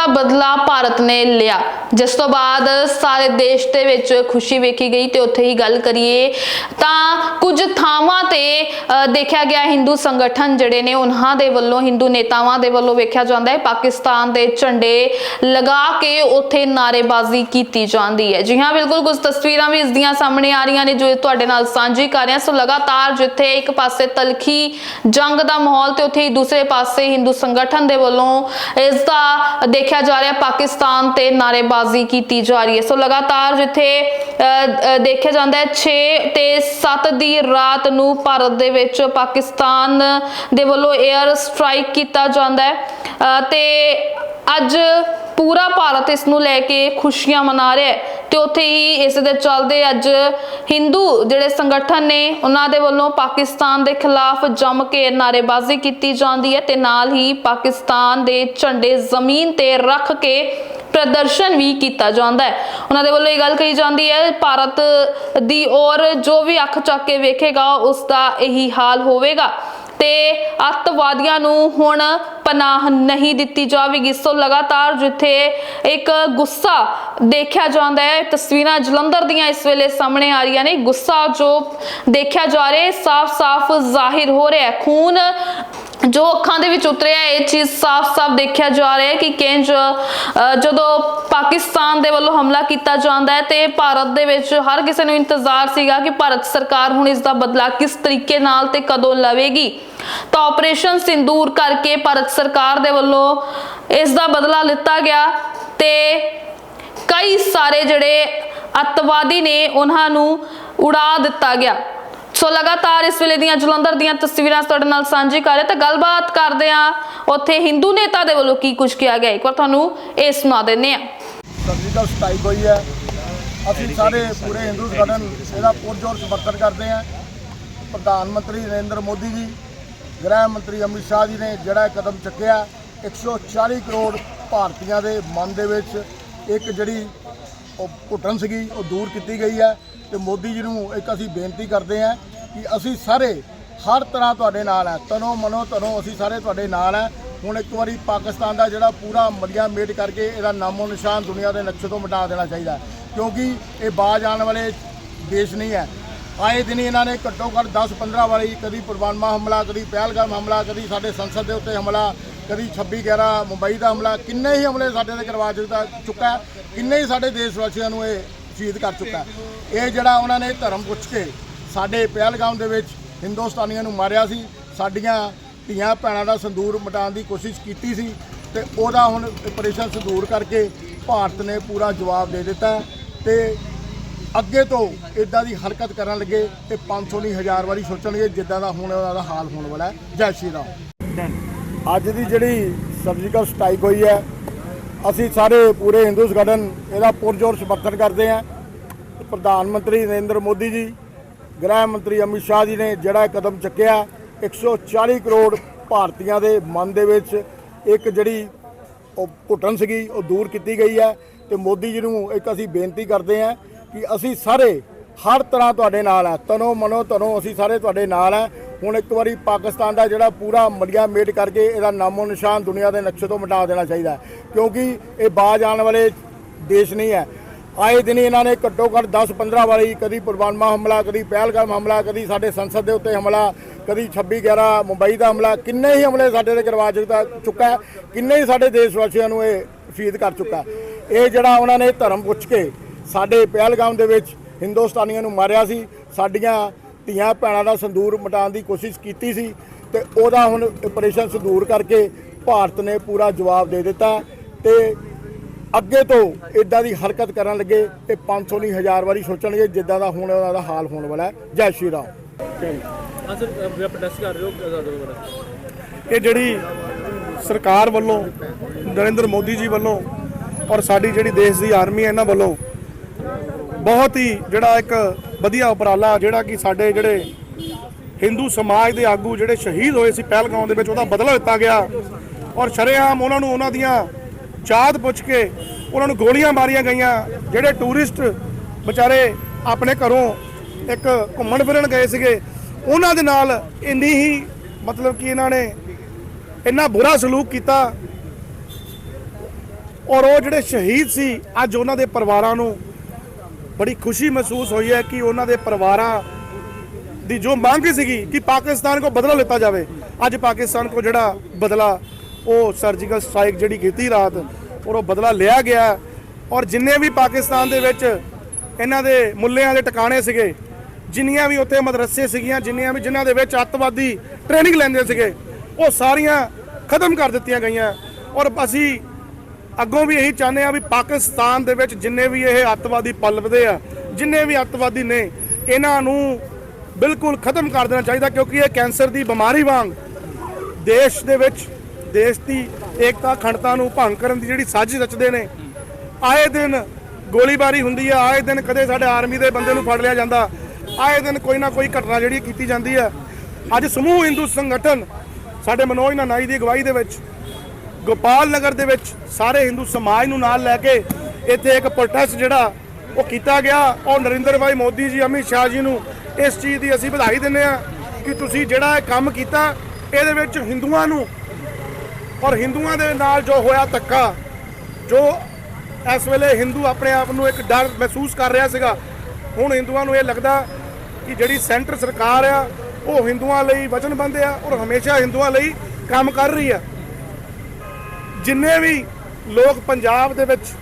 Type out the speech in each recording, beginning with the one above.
ਦਾ ਬਦਲਾ ਭਾਰਤ ਨੇ ਲਿਆ। ਜਿਸ ਤੋਂ ਬਾਅਦ ਸਾਰੇ ਦੇਸ਼ ਦੇ ਵਿੱਚ ਖੁਸ਼ੀ ਵੇਖੀ ਗਈ ਤੇ ਉੱਥੇ ਹੀ ਗੱਲ ਕਰੀਏ ਤਾਂ ਕੁਝ ਥਾਵਾਂ ਤੇ ਦੇਖਿਆ ਗਿਆ ਹਿੰਦੂ ਸੰਗਠਨ ਜਿਹੜੇ ਨੇ, ਉਹਨਾਂ ਦੇ ਵੱਲੋਂ, ਹਿੰਦੂ ਨੇਤਾਵਾਂ ਦੇ ਵੱਲੋਂ ਵੇਖਿਆ ਜਾਂਦਾ ਹੈ, ਪਾਕਿਸਤਾਨ ਦੇ ਝੰਡੇ ਲਗਾ ਕੇ ਉੱਥੇ ਨਾਰੇਬਾਜ਼ੀ ਕੀਤੀ ਜਾਂਦੀ ਹੈ। ਜੀ ਹਾਂ, ਬਿਲਕੁਲ ਕੁਝ ਤਸਵੀਰਾਂ ਵੀ ਇਸ ਦੀਆਂ ਸਾਹਮਣੇ ਆ ਰਹੀਆਂ ਨੇ ਜੋ ਤੁਹਾਡੇ ਨਾਲ ਸਾਂਝੀ ਕਰ ਰਹੇ। ਹਾਂ ਸੋ ਲਗਾਤਾਰ ਜਿੱਥੇ ਇੱਕ ਪਾਸੇ ਤਲਖੀ ਜੰਗ ਦਾ ਮਾਹੌਲ ਤੇ ਉੱਥੇ ਹੀ ਦੂਸਰੇ ਪਾਸੇ ਹਿੰਦੂ ਸੰਗਠਨ ਦੇ ਵੱਲੋਂ ਇਸ ਦਾ ਦੇਖਿਆ ਜਾ ਰਿਹਾ, ਪਾਕਿਸਤਾਨ ਤੇ ਨਾਰੇਬਾਜ਼ੀ ਕੀਤੀ ਜਾ ਰਹੀ ਹੈ। ਸੋ ਲਗਾਤਾਰ ਜਿੱਥੇ ਦੇਖਿਆ ਜਾਂਦਾ ਹੈ 6 ਤੇ 7 ਦੀ ਰਾਤ ਨੂੰ ਭਾਰਤ ਦੇ ਵਿੱਚ ਪਾਕਿਸਤਾਨ ਦੇ ਵੱਲੋਂ 에ਅਰ ਸਟ੍ਰਾਈਕ ਕੀਤਾ ਜਾਂਦਾ ਹੈ। ਤੇ ਅੱਜ ਪੂਰਾ ਭਾਰਤ ਇਸ ਨੂੰ ਲੈ ਕੇ ਖੁਸ਼ੀਆਂ ਮਨਾ ਰਿਹਾ ਹੈ ਤੇ ਉੱਥੇ ਹੀ ਇਸ ਦੇ ਚੱਲਦੇ ਅੱਜ ਹਿੰਦੂ ਜਿਹੜੇ ਸੰਗਠਨ ਨੇ, ਉਹਨਾਂ ਦੇ ਵੱਲੋਂ ਪਾਕਿਸਤਾਨ ਦੇ ਖਿਲਾਫ ਜੰਮ ਕੇ ਨਾਰੇਬਾਜ਼ੀ ਕੀਤੀ ਜਾਂਦੀ ਹੈ ਤੇ ਨਾਲ ਹੀ ਪਾਕਿਸਤਾਨ ਦੇ ਝੰਡੇ ਜ਼ਮੀਨ ਤੇ ਰੱਖ ਕੇ ਪ੍ਰਦਰਸ਼ਨ ਵੀ ਕੀਤਾ ਜਾਂਦਾ ਹੈ। ਉਹਨਾਂ ਦੇ ਵੱਲੋਂ ਇਹ ਗੱਲ ਕਹੀ ਜਾਂਦੀ ਹੈ, ਭਾਰਤ ਦੀ ਔਰ ਜੋ ਵੀ ਅੱਖ ਚੱਕ ਕੇ ਵੇਖੇਗਾ ਉਸ ਦਾ ਇਹੀ ਹਾਲ ਹੋਵੇਗਾ। ਤੇ ਅੱਤਵਾਦੀਆਂ ਨੂੰ ਹੁਣ ਪਨਾਹ ਨਹੀਂ ਦਿੱਤੀ ਜਾਵੇਗੀ। ਸੋ ਲਗਾਤਾਰ ਜਿੱਥੇ ਇੱਕ ਗੁੱਸਾ ਦੇਖਿਆ ਜਾਂਦਾ ਹੈ, ਤਸਵੀਰਾਂ ਜਲੰਧਰ ਦੀਆਂ ਇਸ ਵੇਲੇ ਸਾਹਮਣੇ ਆ ਰਹੀਆਂ ਨੇ। ਗੁੱਸਾ ਜੋ ਦੇਖਿਆ ਜਾ ਰਿਹਾ ਹੈ ਸਾਫ਼-ਸਾਫ਼ ਜ਼ਾਹਿਰ ਹੋ ਰਿਹਾ ਹੈ। ਖੂਨ ਜੋ ਅੱਖਾਂ ਦੇ ਵਿੱਚ ਉਤਰਿਆ ਇਹ ਚੀਜ਼ ਸਾਫ਼-ਸਾਫ਼ ਦੇਖਿਆ ਜਾ ਰਿਹਾ ਹੈ ਕਿ ਕਿੰਜ ਜਦੋਂ ਪਾਕਿਸਤਾਨ ਦੇ ਵੱਲੋਂ ਹਮਲਾ ਕੀਤਾ ਜਾਂਦਾ ਹੈ ਤੇ ਭਾਰਤ ਦੇ ਵਿੱਚ ਹਰ ਕਿਸੇ ਨੂੰ ਇੰਤਜ਼ਾਰ ਸੀਗਾ ਕਿ ਭਾਰਤ ਸਰਕਾਰ ਹੁਣ ਇਸ ਦਾ ਬਦਲਾ ਕਿਸ ਤਰੀਕੇ ਨਾਲ ਤੇ ਕਦੋਂ ਲਵੇਗੀ। ਤਾਂ ਆਪਰੇਸ਼ਨ ਸਿੰਦੂਰ ਕਰਕੇ ਭਾਰਤ ਸਰਕਾਰ ਦੇ ਵੱਲੋਂ ਇਸ ਦਾ ਬਦਲਾ ਲਿੱਤਾ ਗਿਆ ਤੇ ਕਈ ਸਾਰੇ ਜਿਹੜੇ ਅੱਤਵਾਦੀ ਨੇ, ਉਹਨਾਂ ਨੂੰ ਉਡਾ ਦਿੱਤਾ ਗਿਆ। ਸੋ ਲਗਾਤਾਰ ਇਸ ਵੇਲੇ ਦੀਆਂ ਜਲੰਧਰ ਦੀਆਂ ਤਸਵੀਰਾਂ ਤੁਹਾਡੇ ਨਾਲ ਸਾਂਝੀ ਕਰ ਰਹੇ ਤਾਂ ਗੱਲਬਾਤ ਕਰਦੇ ਆ ਉੱਥੇ ਹਿੰਦੂ ਨੇਤਾ ਦੇ ਵੱਲੋਂ ਕੀ ਕੁਝ ਕਿਹਾ ਗਿਆ ਇੱਕ ਵਾਰ ਤੁਹਾਨੂੰ ਇਹ ਸੁਣਾ ਦਿੰਨੇ ਆ ਸਰਜੀਕਲ ਸਟ੍ਰਾਈਕ ਹੋਈ ਹੈ। ਅਸੀਂ ਸਾਰੇ ਪੂਰੇ ਹਿੰਦੂ ਸੰਗਠਨ ਇਹਦਾ ਪੁਰਜੋਰ ਸਮਰਥਨ ਕਰਦੇ ਹਾਂ। ਪ੍ਰਧਾਨ ਮੰਤਰੀ ਨਰਿੰਦਰ ਮੋਦੀ ਜੀ, ਗ੍ਰਹਿ ਮੰਤਰੀ ਅਮਿਤ ਸ਼ਾਹ ਜੀ ਨੇ ਜਿਹੜਾ ਕਦਮ ਚੁੱਕਿਆ 140 ਕਰੋੜ ਭਾਰਤੀਆਂ ਦੇ ਮਨ ਦੇ ਵਿੱਚ ਇੱਕ ਜਿਹੜੀ ਉਹ ਘੁੱਟਣ ਸੀਗੀ, ਉਹ ਦੂਰ ਕੀਤੀ ਗਈ ਹੈ। ਤੇ ਮੋਦੀ ਜੀ ਨੂੰ ਇੱਕ ਅਸੀਂ ਬੇਨਤੀ ਕਰਦੇ ਹਾਂ ਕਿ ਅਸੀਂ ਸਾਰੇ ਹਰ ਤਰ੍ਹਾਂ ਤੁਹਾਡੇ ਨਾਲ ਹੈ। ਤਨੋ ਮਨੋ ਤਨੋ ਅਸੀਂ ਸਾਰੇ ਤੁਹਾਡੇ ਨਾਲ ਹੈ। ਹੁਣ ਇੱਕ ਵਾਰੀ ਪਾਕਿਸਤਾਨ ਦਾ ਜਿਹੜਾ ਪੂਰਾ ਮਲੀਆ ਮੇਟ ਕਰਕੇ ਇਹਦਾ ਨਾਮੋ ਨਿਸ਼ਾਨ ਦੁਨੀਆ ਦੇ ਨਕਸ਼ੇ ਤੋਂ ਮਿਟਾ ਦੇਣਾ ਚਾਹੀਦਾ ਕਿਉਂਕਿ ਇਹ ਬਾਜ ਆਉਣ ਵਾਲੇ ਦੇਸ਼ ਨਹੀਂ ਹੈ। ਆਏ ਦਿਨ ਇਹਨਾਂ ਨੇ ਘੱਟੋ ਘੱਟ 10 15 ਵਾਰੀ ਕਦੀ ਪੁਲਵਾਮਾ ਹਮਲਾ, ਕਦੀ ਪਹਿਲਗਾਮ ਹਮਲਾ, ਕਦੀ ਸਾਡੇ ਸੰਸਦ ਦੇ ਉੱਤੇ ਹਮਲਾ, ਕਦੀ 26 11 ਮੁੰਬਈ ਦਾ ਹਮਲਾ। ਕਿੰਨੇ ਹੀ ਹਮਲੇ ਸਾਡੇ ਤੇ ਕਰਵਾ ਦਿੱਤਾ ਚੁੱਕਾ ਕਿੰਨੇ ਹੀ ਸਾਡੇ ਦੇਸ਼ ਵਾਸੀਆਂ ਨੂੰ ਇਹ ਸ਼ਹੀਦ ਕਰ ਚੁੱਕਾ ਇਹ ਜਿਹੜਾ ਉਹਨਾਂ ਨੇ ਧਰਮ ਪੁੱਛ ਕੇ ਸਾਡੇ ਪਹਿਲਗਾਮ ਦੇ ਵਿੱਚ ਹਿੰਦੁਸਤਾਨੀਆਂ ਨੂੰ ਮਾਰਿਆ ਸੀ, ਸਾਡੀਆਂ ਧੀਆਂ ਭੈਣਾਂ ਦਾ ਸੰਦੂਰ ਮਟਾਉਣ ਦੀ ਕੋਸ਼ਿਸ਼ ਕੀਤੀ ਸੀ ਤੇ ਉਹਦਾ ਹੁਣ ਆਪਰੇਸ਼ਨ ਸੰਦੂਰ ਕਰਕੇ ਭਾਰਤ ਨੇ ਪੂਰਾ ਜਵਾਬ ਦੇ ਦਿੱਤਾ ਹੈ ਤੇ ਅੱਗੇ ਤੋਂ ਇਦਾਂ ਦੀ ਹਰਕਤ ਕਰਨ ਲੱਗੇ ਤੇ 500 ਨਹੀਂ, ਹਜ਼ਾਰ ਵਾਰੀ ਸੋਚਣਗੇ ਜਿੱਦਾਂ ਦਾ ਹੁਣ ਉਹਨਾਂ ਦਾ ਹਾਲ ਹੋਣ ਵਾਲਾ ਹੈ। ਜੈ ਸ਼੍ਰੀ ਰਾਮ। ਅੱਜ ਦੀ ਜਿਹੜੀ ਸਰਜੀਕਲ ਸਟ੍ਰਾਈਕ ਹੋਈ ਹੈ, ਅਸੀਂ ਸਾਰੇ ਪੂਰੇ ਹਿੰਦੂ ਸੰਗਠਨ ਇਹਦਾ ਪੁਰਜੋਰ ਸਮਰਥਨ ਕਰਦੇ ਹਾਂ। ਪ੍ਰਧਾਨ ਮੰਤਰੀ ਨਰਿੰਦਰ ਮੋਦੀ ਜੀ ਗ੍ਰਹਿ ਮੰਤਰੀ ਅਮਿਤ ਸ਼ਾਹ ਜੀ ਨੇ ਜਿਹੜਾ ਇਹ ਕਦਮ ਚੁੱਕਿਆ 140 ਕਰੋੜ ਭਾਰਤੀਆਂ ਦੇ ਮਨ ਦੇ ਵਿੱਚ ਇੱਕ ਜਿਹੜੀ ਉਹ ਘੁੱਟਣ ਸੀਗੀ, ਉਹ ਦੂਰ ਕੀਤੀ ਗਈ ਹੈ ਤੇ ਮੋਦੀ ਜੀ ਨੂੰ ਇੱਕ ਅਸੀਂ ਬੇਨਤੀ ਕਰਦੇ ਹਾਂ ਕਿ ਅਸੀਂ ਸਾਰੇ ਹਰ ਤਰ੍ਹਾਂ ਤੁਹਾਡੇ ਨਾਲ ਹੈ, ਤਨੋ ਮਨੋ ਤਨੋ ਅਸੀਂ ਸਾਰੇ ਤੁਹਾਡੇ ਨਾਲ ਹੈ। ਹੁਣ ਇੱਕ ਵਾਰੀ ਪਾਕਿਸਤਾਨ ਦਾ ਜਿਹੜਾ ਪੂਰਾ ਮਲੀਆ ਮੇਟ ਕਰਕੇ ਇਹਦਾ ਨਾਮੋ ਨਿਸ਼ਾਨ ਦੁਨੀਆ ਦੇ ਨਕਸ਼ੇ ਤੋਂ ਮਿਟਾ ਦੇਣਾ ਚਾਹੀਦਾ ਕਿਉਂਕਿ ਇਹ ਬਾਜ ਆਉਣ ਵਾਲੇ ਦੇਸ਼ ਨਹੀਂ ਹੈ। ਆਏ ਦਿਨ ਇਹਨਾਂ ਨੇ ਘੱਟੋ ਘੱਟ 10 15 ਵਾਰੀ ਕਦੀ ਪੁਲਵਾਮਾ ਹਮਲਾ, ਕਦੀ ਪਹਿਲਗਾਮ ਹਮਲਾ, ਕਦੀ ਸਾਡੇ ਸੰਸਦ ਦੇ ਉੱਤੇ ਹਮਲਾ, ਕਦੀ 26 11 ਮੁੰਬਈ ਦਾ ਹਮਲਾ, ਕਿੰਨੇ ਹੀ ਹਮਲੇ ਸਾਡੇ ਤੇ ਕਰਵਾ ਚੁੱਕਾ ਚੁੱਕਾ ਕਿੰਨੇ ਹੀ ਸਾਡੇ ਦੇਸ਼ ਵਾਸੀਆਂ ਨੂੰ ਇਹ ਸ਼ਹੀਦ ਕਰ ਚੁੱਕਾ ਇਹ ਜਿਹੜਾ ਉਹਨਾਂ ਨੇ ਧਰਮ ਪੁੱਛ ਕੇ ਸਾਡੇ ਪਹਿਲਗਾਮ ਦੇ ਵਿੱਚ ਹਿੰਦੁਸਤਾਨੀਆਂ ਨੂੰ ਮਾਰਿਆ ਸੀ, ਸਾਡੀਆਂ ਧੀਆਂ ਭੈਣਾਂ ਦਾ ਸੰਦੂਰ ਮਟਾਉਣ ਦੀ ਕੋਸ਼ਿਸ਼ ਕੀਤੀ ਸੀ ਤੇ ਉਹਦਾ ਹੁਣ ਆਪਰੇਸ਼ਨ ਸੰਦੂਰ ਕਰਕੇ ਭਾਰਤ ਨੇ ਪੂਰਾ ਜਵਾਬ ਦੇ ਦਿੱਤਾ ਹੈ ਤੇ ਅੱਗੇ ਤੋਂ ਇਦਾਂ ਦੀ ਹਰਕਤ ਕਰਨ ਲੱਗੇ ਤੇ 500 ਨਹੀਂ ਹਜ਼ਾਰ ਵਾਰੀ ਸੋਚਣਗੇ ਜਿੱਦਾਂ ਦਾ ਹੁਣ ਉਹਨਾਂ ਦਾ ਹਾਲ ਹੋਣ ਵਾਲਾ ਹੈ। ਜੈ ਸ਼੍ਰੀ ਰਾਮ। ਹਾਂ ਸਰ ਵੀ ਪ੍ਰੋਟੈਸਟ ਕਰ ਰਹੇ ਹੋ ਕਿਹਦਾ ਦੋ ਬੜਾ ਇਹ ਜਿਹੜੀ ਸਰਕਾਰ ਵੱਲੋਂ ਨਰਿੰਦਰ ਮੋਦੀ ਜੀ ਵੱਲੋਂ ਔਰ ਸਾਡੀ ਜਿਹੜੀ ਦੇਸ਼ ਦੀ ਆਰਮੀ ਹੈ ਇਹਨਾਂ ਵੱਲੋਂ ਬਹੁਤ ਹੀ ਜਿਹੜਾ ਇੱਕ ਵਧੀਆ ਉਪਰਾਲਾ ਜਿਹੜਾ ਕਿ ਸਾਡੇ ਜਿਹੜੇ ਹਿੰਦੂ ਸਮਾਜ ਦੇ ਆਗੂ ਜਿਹੜੇ ਸ਼ਹੀਦ ਹੋਏ ਸੀ ਪਹਿਲਗਾਉਂ ਦੇ ਵਿੱਚ ਉਹਦਾ ਬਦਲਾ ਦਿੱਤਾ ਗਿਆ। ਔਰ ਸ਼ਰੇਆਮ ਉਹਨਾਂ ਨੂੰ ਉਹਨਾਂ ਦੀਆਂ ਚਾਹਤ ਪੁੱਛ ਕੇ ਉਹਨਾਂ ਨੂੰ ਗੋਲੀਆਂ ਮਾਰੀਆਂ ਗਈਆਂ, ਜਿਹੜੇ ਟੂਰਿਸਟ ਵਿਚਾਰੇ ਆਪਣੇ ਘਰੋਂ ਇੱਕ ਘੁੰਮਣ ਫਿਰਨ ਗਏ ਸੀਗੇ, ਉਹਨਾਂ ਦੇ ਨਾਲ ਇੰਨੀ ਹੀ ਮਤਲਬ ਕਿ ਇਹਨਾਂ ਨੇ ਇੰਨਾ ਬੁਰਾ ਸਲੂਕ ਕੀਤਾ। ਔਰ ਉਹ ਜਿਹੜੇ ਸ਼ਹੀਦ ਸੀ, ਅੱਜ ਉਹਨਾਂ ਦੇ ਪਰਿਵਾਰਾਂ ਨੂੰ ਬੜੀ ਖੁਸ਼ੀ ਮਹਿਸੂਸ ਹੋਈ ਹੈ ਕਿ ਉਹਨਾਂ ਦੇ ਪਰਿਵਾਰਾਂ ਦੀ ਜੋ ਮੰਗ ਸੀਗੀ ਕਿ ਪਾਕਿਸਤਾਨ ਕੋ ਬਦਲਾ ਲਿੱਤਾ ਜਾਵੇ, ਅੱਜ ਪਾਕਿਸਤਾਨ ਕੋ ਜਿਹੜਾ ਬਦਲਾ, ਉਹ ਸਰਜੀਕਲ ਸਟ੍ਰਾਈਕ ਜਿਹੜੀ ਕੀਤੀ ਰਾਤ ਔਰ ਉਹ ਬਦਲਾ ਲਿਆ ਗਿਆ। ਔਰ ਜਿੰਨੇ ਵੀ ਪਾਕਿਸਤਾਨ ਦੇ ਵਿੱਚ ਇਹਨਾਂ ਦੇ ਮੁੱਲਿਆਂ ਦੇ ਟਿਕਾਣੇ ਸੀਗੇ, ਜਿੰਨੀਆਂ ਵੀ ਉੱਥੇ ਮਦਰਸੇ ਸੀਗੀਆਂ, ਜਿੰਨੀਆਂ ਵੀ ਜਿਨ੍ਹਾਂ ਦੇ ਵਿੱਚ ਅੱਤਵਾਦੀ ਟ੍ਰੇਨਿੰਗ ਲੈਂਦੇ ਸੀਗੇ, ਉਹ ਸਾਰੀਆਂ ਖਤਮ ਕਰ ਦਿੱਤੀਆਂ ਗਈਆਂ। ਔਰ ਅਸੀਂ ਅੱਗੋਂ ਵੀ ਇਹੀ ਚਾਹੁੰਦੇ ਆ ਵੀ ਪਾਕਿਸਤਾਨ ਦੇ ਵਿੱਚ ਜਿੰਨੇ ਵੀ ਇਹ ਅੱਤਵਾਦੀ ਪਲਵਦੇ ਆ, ਜਿੰਨੇ ਵੀ ਅੱਤਵਾਦੀ ਨੇ, ਇਹਨਾਂ ਨੂੰ ਬਿਲਕੁਲ ਖਤਮ ਕਰ ਦੇਣਾ ਚਾਹੀਦਾ, ਕਿਉਂਕਿ ਇਹ ਕੈਂਸਰ ਦੀ ਬਿਮਾਰੀ ਵਾਂਗ ਦੇਸ਼ ਦੇ ਵਿੱਚ ਦੇਸ਼ ਦੀ ਏਕਤਾ ਅਖੰਡਤਾ ਨੂੰ ਭੰਗ ਕਰਨ ਦੀ ਜਿਹੜੀ ਸਾਜ਼ਿਸ਼ ਰਚਦੇ ਨੇ, ਆਏ ਦਿਨ ਗੋਲੀਬਾਰੀ ਹੁੰਦੀ ਆ, ਆਏ ਦਿਨ ਕਦੇ ਸਾਡੇ ਆਰਮੀ ਦੇ ਬੰਦੇ ਨੂੰ ਫੜ ਲਿਆ ਜਾਂਦਾ, ਆਏ ਦਿਨ ਕੋਈ ਨਾ ਕੋਈ ਘਟਨਾ ਜਿਹੜੀ ਕੀਤੀ ਜਾਂਦੀ ਆ। ਅੱਜ ਸਮੂਹ ਹਿੰਦੂ ਸੰਗਠਨ ਸਾਡੇ ਮਨੋਜ ਨਾਨਾਈ ਦੀ ਅਗਵਾਈ ਦੇ ਵਿੱਚ, ਗੋਪਾਲ ਨਗਰ ਦੇ ਵਿੱਚ ਸਾਰੇ ਹਿੰਦੂ ਸਮਾਜ ਨੂੰ ਨਾਲ ਲੈ ਕੇ ਇੱਥੇ ਇੱਕ ਪ੍ਰੋਟੈਸਟ ਜਿਹੜਾ ਉਹ ਕੀਤਾ ਗਿਆ। ਔਰ ਨਰਿੰਦਰ ਭਾਈ ਮੋਦੀ ਜੀ, ਅਮਿਤ ਸ਼ਾਹ ਜੀ ਨੂੰ ਇਸ ਚੀਜ਼ ਦੀ ਅਸੀਂ ਵਧਾਈ ਦਿੰਦੇ ਆ ਕਿ ਤੁਸੀਂ ਜਿਹੜਾ ਇਹ ਕੰਮ ਕੀਤਾ, ਇਹਦੇ ਵਿੱਚ ਹਿੰਦੂਆਂ ਨੂੰ ਔਰ ਹਿੰਦੂਆਂ ਦੇ ਨਾਲ ਜੋ ਹੋਇਆ ਧੱਕਾ, ਜੋ ਇਸ ਵੇਲੇ ਹਿੰਦੂ ਆਪਣੇ ਆਪ ਨੂੰ ਇੱਕ ਡਰ ਮਹਿਸੂਸ ਕਰ ਰਿਹਾ ਸੀਗਾ, ਹੁਣ ਹਿੰਦੂਆਂ ਨੂੰ ਇਹ ਲੱਗਦਾ ਕਿ ਜਿਹੜੀ ਸੈਂਟਰ ਸਰਕਾਰ ਆ, ਉਹ ਹਿੰਦੂਆਂ ਲਈ ਵਚਨਬੰਦ ਆ ਔਰ ਹਮੇਸ਼ਾ ਹਿੰਦੂਆਂ ਲਈ ਕੰਮ ਕਰ ਰਹੀ ਆ। ਜਿੰਨੇ ਵੀ ਲੋਕ ਪੰਜਾਬ ਦੇ ਵਿੱਚ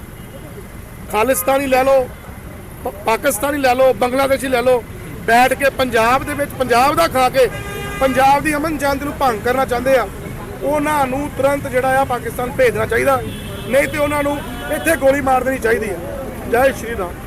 ਖਾਲਿਸਤਾਨੀ ਲੈ ਲਓ ਪਾਕਿਸਤਾਨੀ ਲੈ ਲਓ, ਬੰਗਲਾਦੇਸ਼ੀ ਲੈ ਲਓ, ਬੈਠ ਕੇ ਪੰਜਾਬ ਦੇ ਵਿੱਚ, ਪੰਜਾਬ ਦਾ ਖਾ ਕੇ ਪੰਜਾਬ ਦੀ ਅਮਨ ਸ਼ਾਂਤੀ ਨੂੰ ਭੰਗ ਕਰਨਾ ਚਾਹੁੰਦੇ ਆ। ਉਹਨਾਂ ਨੂੰ ਤੁਰੰਤ ਜਿਹੜਾ ਆ ਪਾਕਿਸਤਾਨ ਭੇਜਣਾ ਚਾਹੀਦਾ। ਨਹੀਂ ਤੇ ਉਹਨਾਂ ਨੂੰ ਇੱਥੇ ਗੋਲੀ ਮਾਰ ਦੇਣੀ ਚਾਹੀਦੀ ਹੈ ਜੈ ਸ਼੍ਰੀ ਰਾਮ।